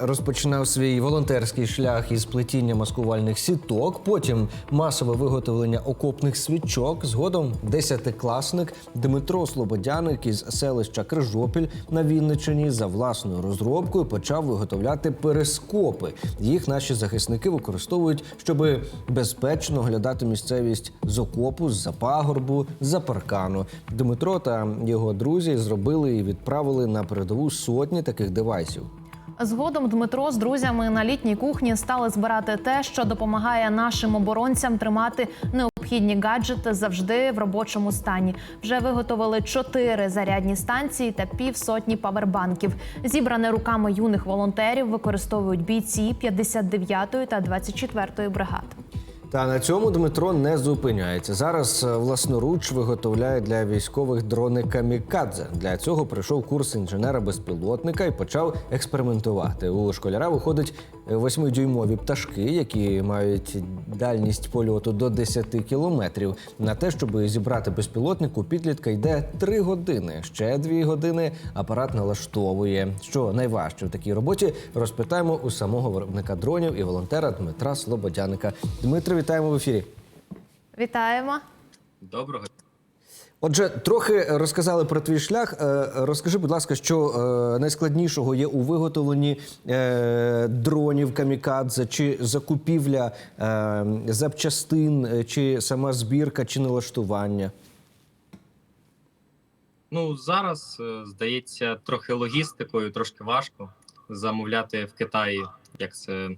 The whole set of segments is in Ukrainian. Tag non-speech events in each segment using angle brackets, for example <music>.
Розпочинав свій волонтерський шлях із плетіння маскувальних сіток, потім масове виготовлення окопних свічок. Згодом десятикласник Дмитро Слободяник із селища Крижопіль на Вінниччині за власною розробкою почав виготовляти перископи. Їх наші захисники використовують, щоб безпечно оглядати місцевість з окопу, з-за пагорбу, з-за паркану. Дмитро та його друзі зробили і відправили на передову сотні таких девайсів. Згодом Дмитро з друзями на літній кухні стали збирати те, що допомагає нашим оборонцям тримати необхідні гаджети завжди в робочому стані. Вже виготовили чотири зарядні станції та півсотні павербанків. Зібране руками юних волонтерів використовують бійці 59-ї та 24-ї бригад. Та на цьому Дмитро не зупиняється. Зараз е, власноруч виготовляє для військових дрони камікадзе. Для цього пройшов курс інженера-безпілотника і почав експериментувати. У школяра виходить е, восьмидюймові пташки, які мають дальність польоту до 10 кілометрів. На те, щоб зібрати безпілотник, підлітка йде 3 години. Ще 2 години апарат налаштовує. Що найважче в такій роботі, розпитаємо у самого виробника дронів і волонтера Дмитра Слободяника. Дмитро, вітаємо в ефірі. Вітаємо! Доброго. Отже, трохи розказали про твій шлях. Е, Розкажи, будь ласка, що е, найскладнішого є у виготовленні е, дронів камікадзе, чи закупівля запчастин, чи сама збірка, чи налаштування? Ну зараз здається трохи логістикою, трошки важко замовляти в Китаї, як це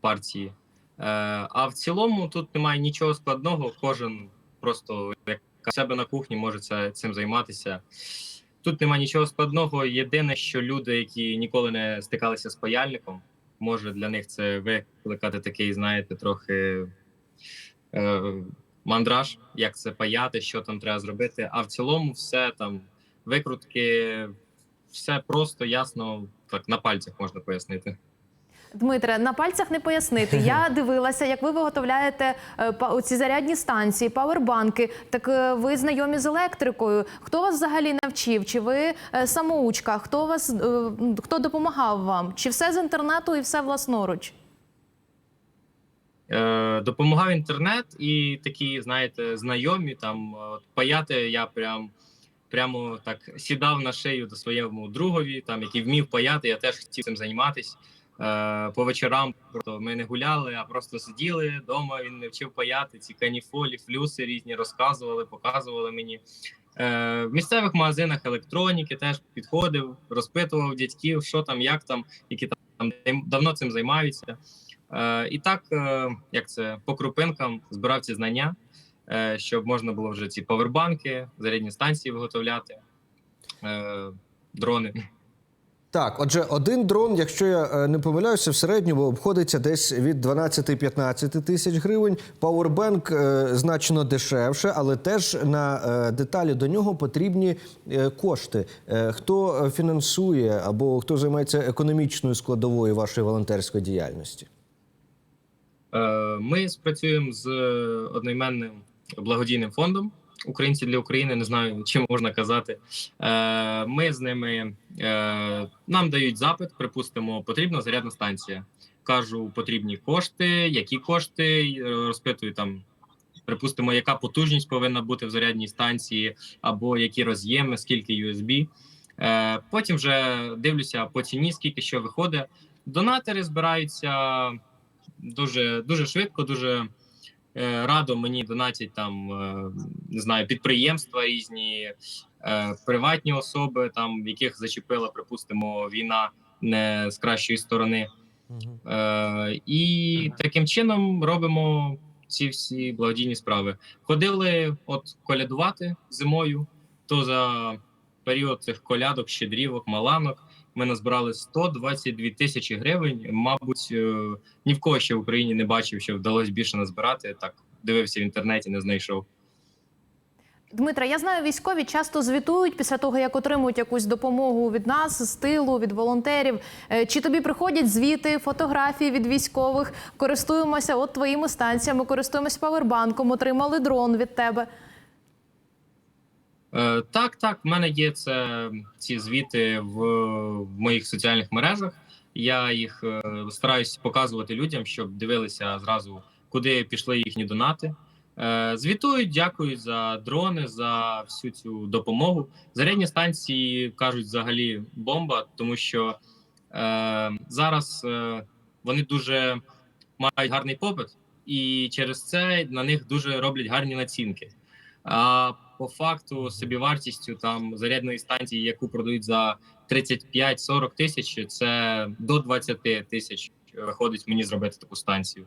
партії. Е, а в цілому тут немає нічого складного. Кожен просто як себе на кухні може цим займатися. Тут немає нічого складного. Єдине, що люди, які ніколи не стикалися з паяльником, може для них це викликати такий, знаєте, трохи е, мандраж, як це паяти, що там треба зробити. А в цілому, все там викрутки, все просто ясно, так на пальцях можна пояснити. Дмитре, на пальцях не пояснити. Я <laughs> дивилася, як ви виготовляєте е, ці зарядні станції, павербанки. Так е, ви знайомі з електрикою. Хто вас взагалі навчив? Чи ви е, самоучка? Хто вас хто допомагав вам? Чи все з інтернету і все власноруч? Допомагав інтернет і такі, знаєте, знайомі там от, паяти. Я прям прямо так сідав на шию до своєму другові, там який вмів паяти. Я теж хотів цим займатися. Е, по вечорам просто ми не гуляли, а просто сиділи вдома. Він не вчив паяти ці каніфолі, флюси різні розказували, показували мені. Е, в місцевих магазинах електроніки теж підходив, розпитував дядьків, що там, як там, які там давно цим займаються. Е, і так, як це по крупинкам збирав ці знання, щоб можна було вже ці павербанки, зарядні станції виготовляти, дрони. Так, отже, один дрон, якщо я е, не помиляюся, в середньому обходиться десь від 12-15 тисяч гривень. Пауербенк е, значно дешевше, але теж на е, деталі до нього потрібні кошти. Хто фінансує або хто займається економічною складовою вашої волонтерської діяльності? Ми спрацюємо з одноіменним благодійним фондом Українці для України. Не знаю, чим можна казати. Е, Ми з ними е, нам дають запит. Припустимо, потрібна зарядна станція. Кажу, потрібні кошти, які кошти е, розпитую там. Припустимо, яка потужність повинна бути в зарядній станції, або які роз'єми, скільки USB. Е, потім вже дивлюся по ціні, скільки що виходить. Донатори збираються дуже дуже швидко, дуже радо мені донатять там е, не знаю, підприємства різні, е, приватні особи, там в яких зачепила, припустимо, війна не з кращої сторони. Е, і таким чином робимо ці всі благодійні справи. Ходили от колядувати зимою, то за період цих колядок, щедрівок, маланок ми назбирали 122 тисячі гривень. Мабуть, е, ні в кого ще в Україні не бачив, що вдалося більше назбирати. Так дивився в інтернеті, не знайшов. Дмитре, я знаю, військові часто звітують після того, як отримують якусь допомогу від нас, з тилу, від волонтерів. Е, Чи тобі приходять звіти, фотографії від військових? Користуємося от твоїми станціями, користуємося павербанком, отримали дрон від тебе. Е, так, так, в мене є це ці звіти в, в моїх соціальних мережах. Я їх е, стараюсь показувати людям, щоб дивилися зразу, куди пішли їхні донати. Е, Звітують, дякують за дрони, за всю цю допомогу. Зарядні станції кажуть, взагалі бомба, тому що е, зараз е, вони дуже мають гарний попит, і через це на них дуже роблять гарні націнки. А по факту собівартістю там зарядної станції, яку продають за 35-40 тисяч, це до 20 тисяч виходить мені зробити таку станцію.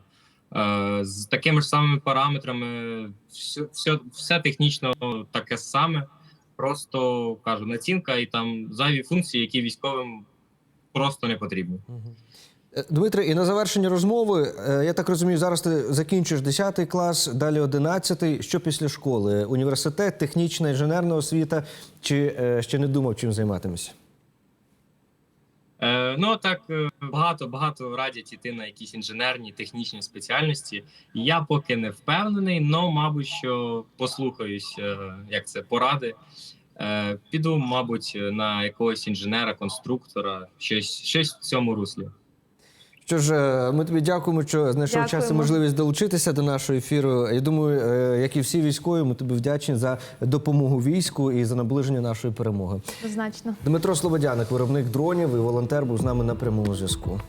Е, з такими ж самими параметрами, все, все, все технічно таке саме. Просто кажу, націнка і там зайві функції, які військовим просто не потрібні. Е, Дмитре, і на завершення розмови, е, я так розумію, зараз ти закінчиш 10 клас, далі 11. Що після школи? Університет, технічна інженерна освіта, чи е, ще не думав, чим займатимешся? Ну так багато багато радять іти на якісь інженерні технічні спеціальності. Я поки не впевнений, але мабуть, що послухаюсь, як це поради. Піду, мабуть, на якогось інженера, конструктора, щось, щось в цьому руслі. Що ж, е, ми тобі дякуємо, що знайшов час і можливість долучитися до нашого ефіру. Я думаю, е, як і всі військові, ми тобі вдячні за допомогу війську і за наближення нашої перемоги. Значно. Дмитро Слободяник, виробник дронів і волонтер, був з нами на прямому зв'язку.